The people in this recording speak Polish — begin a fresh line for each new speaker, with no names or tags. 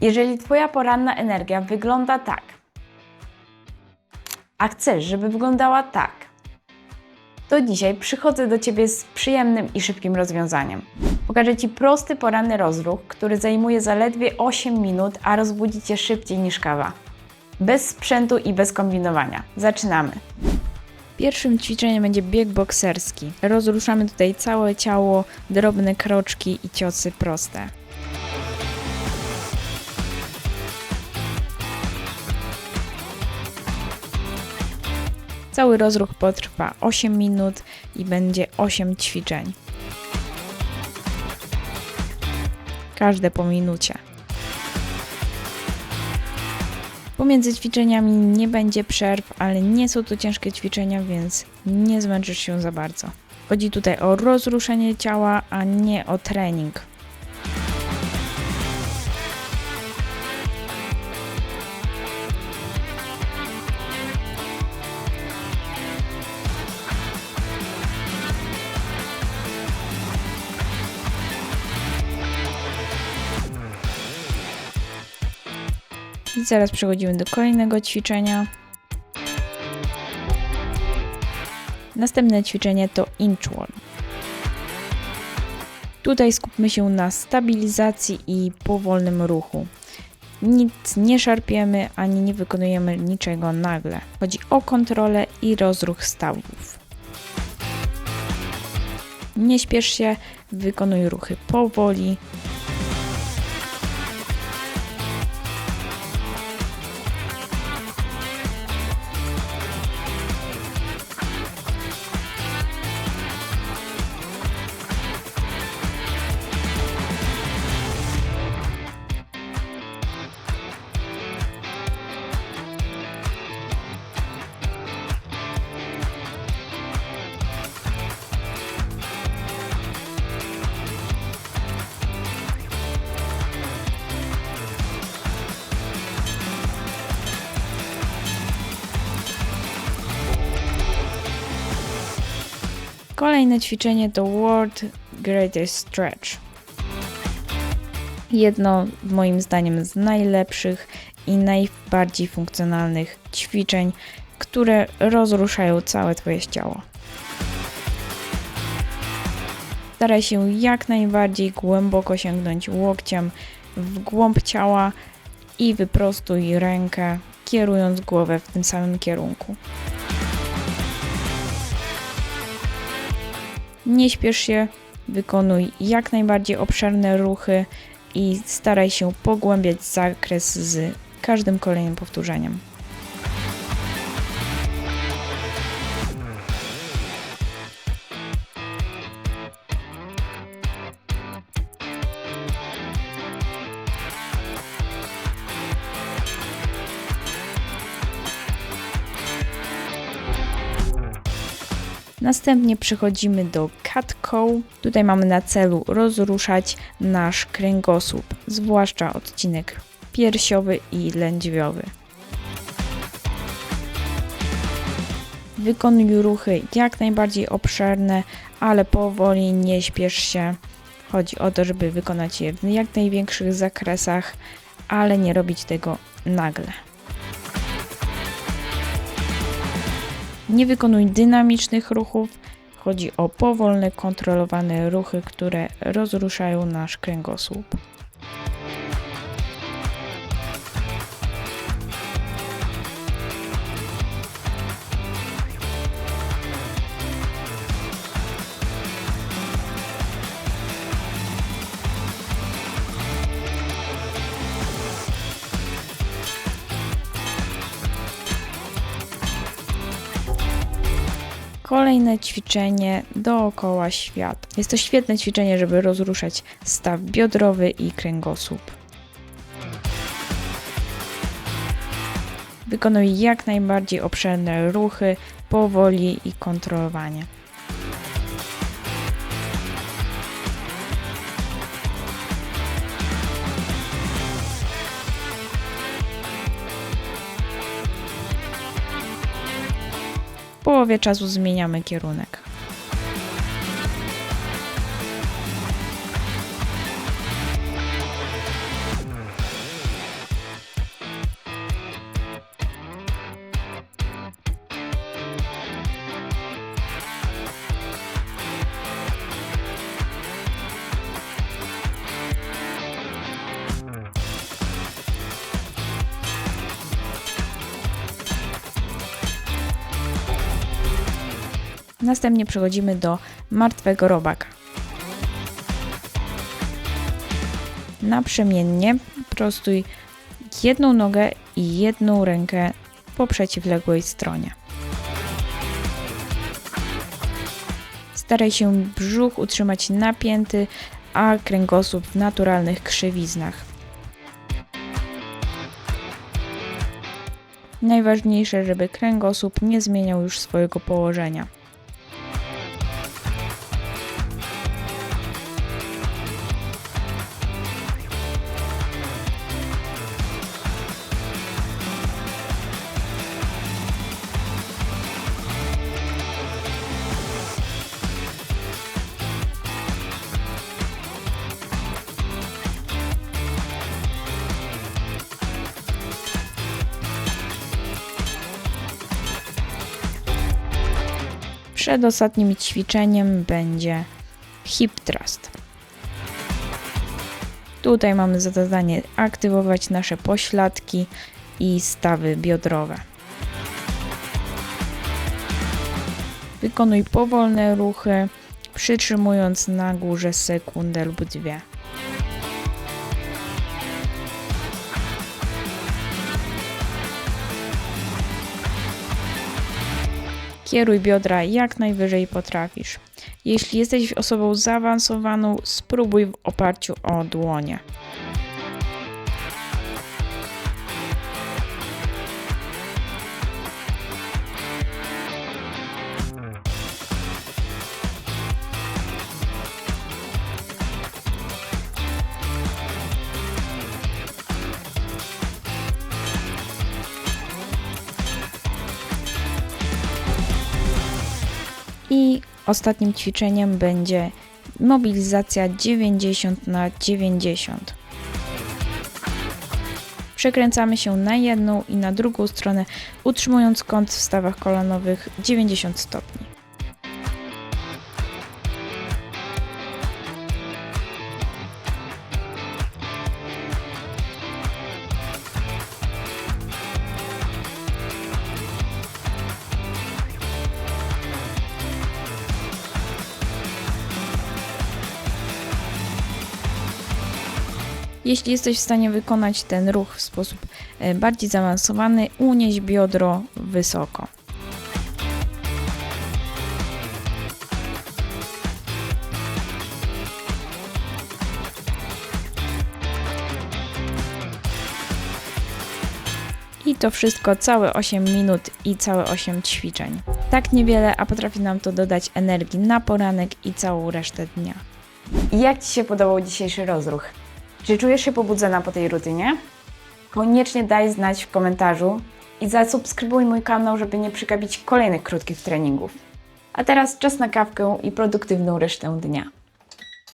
Jeżeli Twoja poranna energia wygląda tak, a chcesz, żeby wyglądała tak, to dzisiaj przychodzę do Ciebie z przyjemnym i szybkim rozwiązaniem. Pokażę Ci prosty poranny rozruch, który zajmuje zaledwie 8 minut, a rozbudzi Cię szybciej niż kawa. Bez sprzętu i bez kombinowania. Zaczynamy. Pierwszym ćwiczeniem będzie bieg bokserski. Rozruszamy tutaj całe ciało, drobne kroczki i ciosy proste. Cały rozruch potrwa 8 minut i będzie 8 ćwiczeń. Każde po minucie. Pomiędzy ćwiczeniami nie będzie przerw, ale nie są to ciężkie ćwiczenia, więc nie zmęczysz się za bardzo. Chodzi tutaj o rozruszenie ciała, a nie o trening. I zaraz przechodzimy do kolejnego ćwiczenia. Następne ćwiczenie to inchworm. Tutaj skupmy się na stabilizacji i powolnym ruchu. Nic nie szarpiemy ani nie wykonujemy niczego nagle. Chodzi o kontrolę i rozruch stawów. Nie śpiesz się, wykonuj ruchy powoli, Kolejne ćwiczenie to World Greatest Stretch. Jedno moim zdaniem z najlepszych i najbardziej funkcjonalnych ćwiczeń, które rozruszają całe Twoje ciało. Staraj się jak najbardziej głęboko sięgnąć łokciem w głąb ciała i wyprostuj rękę, kierując głowę w tym samym kierunku. Nie śpiesz się, wykonuj jak najbardziej obszerne ruchy i staraj się pogłębiać zakres z każdym kolejnym powtórzeniem. Następnie przechodzimy do cat cow. Tutaj mamy na celu rozruszać nasz kręgosłup, zwłaszcza odcinek piersiowy i lędźwiowy. Wykonuj ruchy jak najbardziej obszerne, ale powoli, nie śpiesz się. Chodzi o to, żeby wykonać je w jak największych zakresach, ale nie robić tego nagle. Nie wykonuj dynamicznych ruchów. Chodzi o powolne, kontrolowane ruchy, które rozruszają nasz kręgosłup. Kolejne ćwiczenie dookoła świata. Jest to świetne ćwiczenie, żeby rozruszać staw biodrowy i kręgosłup. Wykonuj jak najbardziej obszerne ruchy, powoli i kontrolowanie. Połowie czasu zmieniamy kierunek. Następnie przechodzimy do martwego robaka. Naprzemiennie prostuj jedną nogę i jedną rękę po przeciwległej stronie. Staraj się brzuch utrzymać napięty, a kręgosłup w naturalnych krzywiznach. Najważniejsze, żeby kręgosłup nie zmieniał już swojego położenia. Przed ostatnim ćwiczeniem będzie hip thrust. Tutaj mamy za zadanie aktywować nasze pośladki i stawy biodrowe. Wykonuj powolne ruchy, przytrzymując na górze sekundę lub dwie. Kieruj biodra jak najwyżej potrafisz. Jeśli jesteś osobą zaawansowaną, spróbuj w oparciu o dłonie. I ostatnim ćwiczeniem będzie mobilizacja 90 na 90. Przekręcamy się na jedną i na drugą stronę, utrzymując kąt w stawach kolanowych 90 stopni. Jeśli jesteś w stanie wykonać ten ruch w sposób e, bardziej zaawansowany, unieś biodro wysoko. I to wszystko całe 8 minut i całe 8 ćwiczeń. Tak niewiele, a potrafi nam to dodać energii na poranek i całą resztę dnia. Jak Ci się podobał dzisiejszy rozruch? Czy czujesz się pobudzona po tej rutynie? Koniecznie daj znać w komentarzu i zasubskrybuj mój kanał, żeby nie przegapić kolejnych krótkich treningów. A teraz czas na kawkę i produktywną resztę dnia.